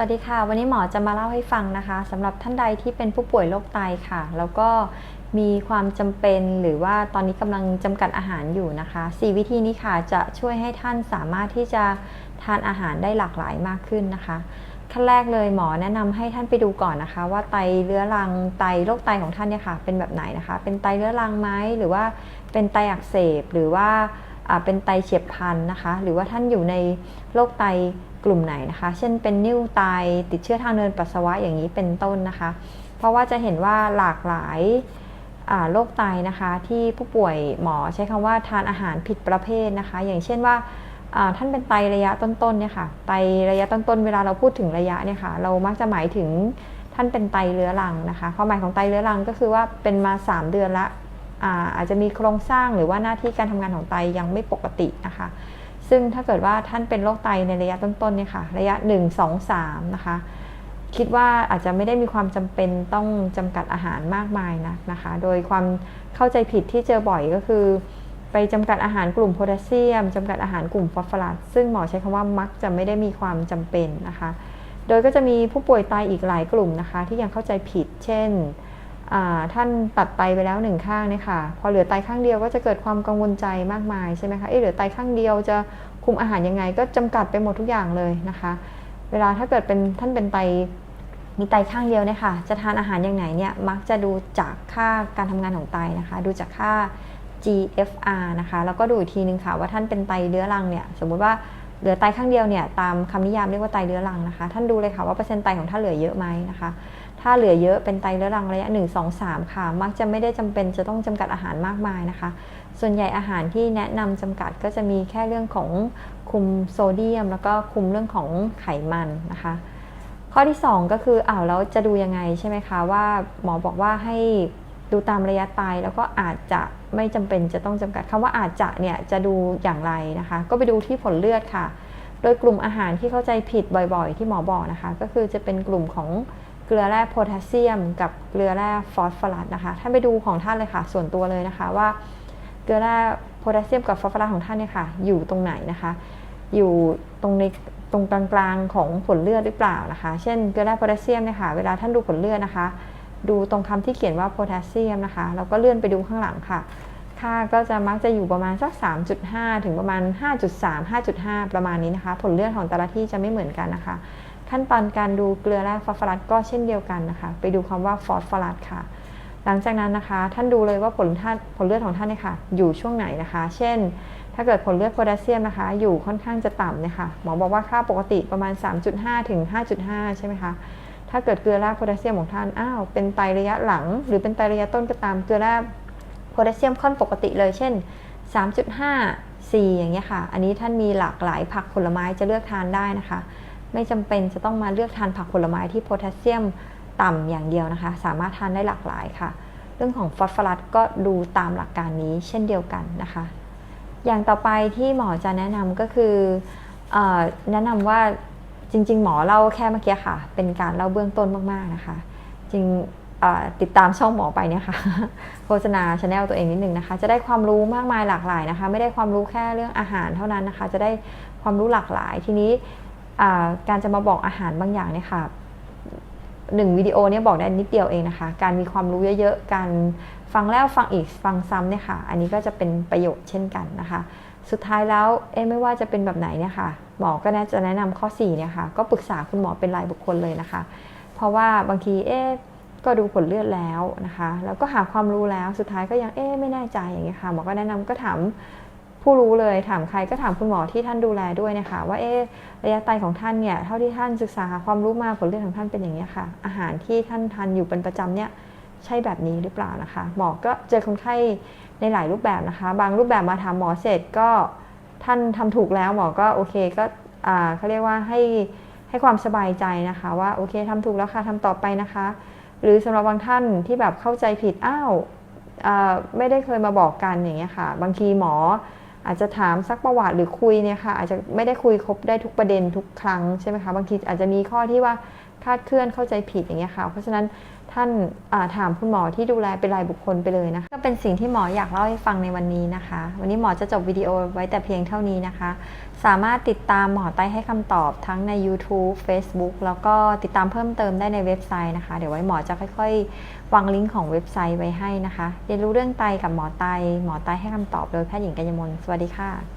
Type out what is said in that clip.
วัสดีค่ะ วันนี้หมอจะมาเล่าให้ฟังนะคะสำหรับท่านใดที่เป็นผู้ป่วยโรคไตค่ะ แล้วก็มีความจำเป็นหรือว่าตอนนี้กำลังจำกัดอาหารอยู่นะคะ4วิธีนี้ค่ะจะช่วยให้ท่านสามารถที่จะทานอาหารได้หลากหลายมากขึ้นนะคะขั้นแรกเลยหมอแนะนำให้ท่านไปดูก่อนนะคะ ว่าไตเรื้อรังไตโรคไตของท่านเนี่ยค่ะ เป็นแบบไหนนะคะ เป็นไตเรื้อรังไหมหรือว่าเป็นไตอักเสบหรือว่าอ่าเป็นไตเฉียบพลันนะคะ หรือว่าท่านอยู่ในโรคไต กลุ่มไหนนะคะ เช่นเป็นนิ่วไตติดเชื้อทางเดินปัสสาวะอย่างนี้เป็นต้นนะคะ เพราะว่าจะเห็นว่าหลากหลายโรคไตนะคะที่ผู้ป่วยหมอใช้คำว่าทานอาหารผิดประเภทนะคะ อย่างเช่นว่าท่านเป็นไตระยะต้นๆเนี่ยค่ะไตระยะต้นๆเวลาเราพูดถึงระยะเนี่ยค่ะเรามักจะหมายถึงท่านเป็นไตเรื้อรังนะคะความหมายของไตเรื้อรังก็คือว่าเป็นมา 3 เดือนละอาอาจจะมีโครงสร้างหรือว่าหน้าที่การทำงานของไตยังไม่ปกตินะคะ ซึ่งถ้าเกิดว่าท่านเป็นโรคไตในระยะต้นๆเนี่ยค่ะ ระยะ 1 2 3 นะคะ คิดว่าอาจจะไม่ได้มีความจำเป็นต้องจำกัดอาหารมากมายนะนะคะ โดยความเข้าใจผิดที่เจอบ่อยก็คือ ไปจำกัดอาหารกลุ่มโพแทสเซียมจำกัดอาหารกลุ่มฟอสฟอรัสซึ่งหมอใช้คำว่ามักจะไม่ได้มีความจำเป็นนะคะ โดยก็จะมีผู้ป่วยไตอีกหลายกลุ่มนะคะ ที่ยังเข้าใจผิด เช่น ท่านตัดไตไปแล้วหนึ่งข้างเนี่ยค่ะ พอเหลือไตข้างเดียวก็จะเกิดความกังวลใจมากมายใช่ไหมคะเออเหลือไตข้างเดียวจะคุมอาหารยังไง ก็จำกัดไปหมดทุกอย่างเลยนะคะ เวลาถ้าเกิดเป็นท่านเป็นไตมีไตข้างเดียวเนี่ยค่ะ จะทานอาหารอย่างไหนเนี่ยมักจะดูจากค่าการทำงานของไตนะคะ ดูจากค่า GFR นะคะ แล้วก็ดูอีกทีนึงค่ะว่าท่านเป็นไตเรื้อรังเนี่ย สมมุติว่าเหลือไตข้างเดียวเนี่ยตามคำนิยามเรียกว่าไตเรื้อรังนะคะ ท่านดูเลยค่ะว่าเปอร์เซ็นต์ไตของท่านเหลือเยอะไหมนะคะ ถ้าเหลือเยอะเป็นไตเรื้อรังระยะ 1 2 3 ค่ะ มักจะไม่ได้จำเป็นจะต้องจำกัดอาหารมากมายนะคะ ส่วนใหญ่อาหารที่แนะนำจำกัดก็จะมีแค่เรื่องของคุมโซเดียม แล้วก็คุมเรื่องของไขมันนะคะ ข้อที่ 2 ก็คืออ้าวแล้วจะดูยังไงใช่ไหมคะว่าหมอบอกว่าให้ดูตามระยะไตแล้วก็อาจจะไม่จำเป็นจะต้องจำกัดคำว่าอาจจะเนี่ยจะดูอย่างไรนะคะ ก็ไปดูที่ผลเลือดค่ะ โดยกลุ่มอาหารที่เข้าใจผิดบ่อยๆ ที่หมอบอกนะคะ ก็คือจะเป็นกลุ่มของ เกลือแร่โพแทสเซียม กับเกลือแร่ฟอสฟอรัสนะคะ ท่านไปดูของท่านเลยค่ะ ส่วนตัวเลยนะคะว่า เกลือแร่โพแทสเซียมกับฟอสฟอรัสของท่านเนี่ยค่ะ อยู่ตรงไหนนะคะ อยู่ตรงในตรงกลางๆของผลเลือดหรือเปล่านะคะ เช่นเกลือแร่โพแทสเซียมเนี่ยค่ะ เวลาท่านดูผลเลือดนะคะ ดูตรงคำที่เขียนว่าโพแทสเซียมนะคะ แล้วก็เลื่อนไปดูข้างหลังค่ะ ค่าก็จะมักจะอยู่ประมาณสัก 3.5 ถึงประมาณ 5.3 5.5 ประมาณนี้นะคะ ผลเลือดของแต่ละที่จะไม่เหมือนกันนะคะ ขั้นตอนการดูเกลือแร่ฟอสฟอรัสก็เช่นเดียวกันนะคะ ไปดูคำว่าฟอสฟอรัสค่ะ หลังจากนั้นนะคะ ท่านดูเลยว่าผลท่านผลเลือดของท่านเนี่ยค่ะ อยู่ช่วงไหนนะคะ เช่น ถ้าเกิดผลเลือดโพแทสเซียมนะคะ อยู่ค่อนข้างจะต่ำเนี่ยค่ะหมอบอกว่าค่าปกติประมาณ 3.5 ถึง 5.5 ใช่ไหมคะถ้าเกิดเกลือแร่โพแทสเซียมของท่านอ้าวเป็นไตระยะหลัง หรือเป็นไตระยะต้นก็ตามเกลือแร่โพแทสเซียมค่อนปกติเลย เช่น 3.5 4 อย่างเงี้ยค่ะ อันนี้ท่านมีหลากหลายผักผลไม้จะเลือกทานได้นะคะ ไม่จำเป็นจะต้องมาเลือกทานผักผลไม้ที่โพแทสเซียมต่ำอย่างเดียวนะคะ สามารถทานได้หลากหลายค่ะ เรื่องของฟอสฟอรัสก็ดูตามหลักการนี้เช่นเดียวกันนะคะ อย่างต่อไปที่หมอจะแนะนำก็คืออแนะนำว่าจริง ๆ หมอเล่าแค่เมื่อกี้ค่ะ เป็นการเล่าเบื้องต้นมากๆนะคะ จริงติดตามช่องหมอไปเนี่ยค่ะโฆษณาชาแนลตัวเองนิดนึงนะคะ จะได้ความรู้มากมายหลากหลายนะคะ ไม่ได้ความรู้แค่เรื่องอาหารเท่านั้นนะคะ จะได้ความรู้หลากหลาย ทีนี้ การจะมาบอกอาหารบางอย่างเนี่ยค่ะหนึ่งวิดีโอเนี่ยบอกได้นิดเดียวเองนะคะ การมีความรู้เยอะๆ การฟังแล้วฟังอีกฟังซ้ำเนี่ยค่ะ อันนี้ก็จะเป็นประโยชน์เช่นกันนะคะ สุดท้ายแล้วเอ๊ไม่ว่าจะเป็นแบบไหนเนี่ยค่ะ หมอก็น่าจะแนะนำข้อ4เนี่ยค่ะ ก็ปรึกษาคุณหมอเป็นรายบุคคลเลยนะคะ เพราะว่าบางทีเอ๊ก็ดูผลเลือดแล้วนะคะ แล้วก็หาความรู้แล้ว สุดท้ายก็ยังเอ๊ไม่แน่ใจอย่างเงี้ยค่ะ หมอก็แนะนำก็ถาม ผู้รู้เลยถามใครก็ถามคุณหมอที่ท่านดูแลด้วยนะคะ ว่าเอ๊ระยะไตของท่านเนี่ยเท่าที่ท่านศึกษาความรู้มาผลเลือดของท่านเป็นอย่างนี้ค่ะ อาหารที่ท่านทานอยู่เป็นประจำเนี่ยใช่แบบนี้หรือเปล่านะคะหมอก็เจอคนไข้ในหลายรูปแบบนะคะ บางรูปแบบมาถามหมอเสร็จก็ท่านทำถูกแล้วหมอก็โอเคก็เขาเรียกว่าให้ให้ความสบายใจนะคะว่าโอเคทำถูกแล้วค่ะทำต่อไปนะคะ หรือสำหรับบางท่านที่แบบเข้าใจผิดอ้าวไม่ได้เคยมาบอกกันอย่างเงี้ยค่ะ บางทีหมอ อาจจะถามซักประวัติหรือคุยเนี่ยค่ะอาจจะไม่ได้คุยครบได้ทุกประเด็นทุกครั้งใช่ไหมคะบางทีอาจจะมีข้อที่ว่า คลาดเคลื่อนเข้าใจผิดอย่างเงี้ยค่ะ เพราะฉะนั้นท่านาถามคุณหมอที่ดูแลเป็นรายบุคคลไปเลยนะคะก็เป็นสิ่งที่หมออยากเล่าให้ฟังในวันนี้นะคะ วันนี้หมอจะจบวิดีโอไว้แต่เพียงเท่านี้นะคะ สามารถติดตามหมอไต้ให้คำตอบทั้งใน YouTube Facebook แล้วก็ติดตามเพิ่มเติมได้ในเว็บไซต์นะคะ เดี๋ยวไว้หมอจะค่อย ๆ วางลิงก์ของเว็บไซต์ไว้ให้นะคะเรียนรู้เรื่องไตกับหมอไตหมอไตให้คำตอบโดยแพทย์หญิงกัญญมลสวัสดีค่ะ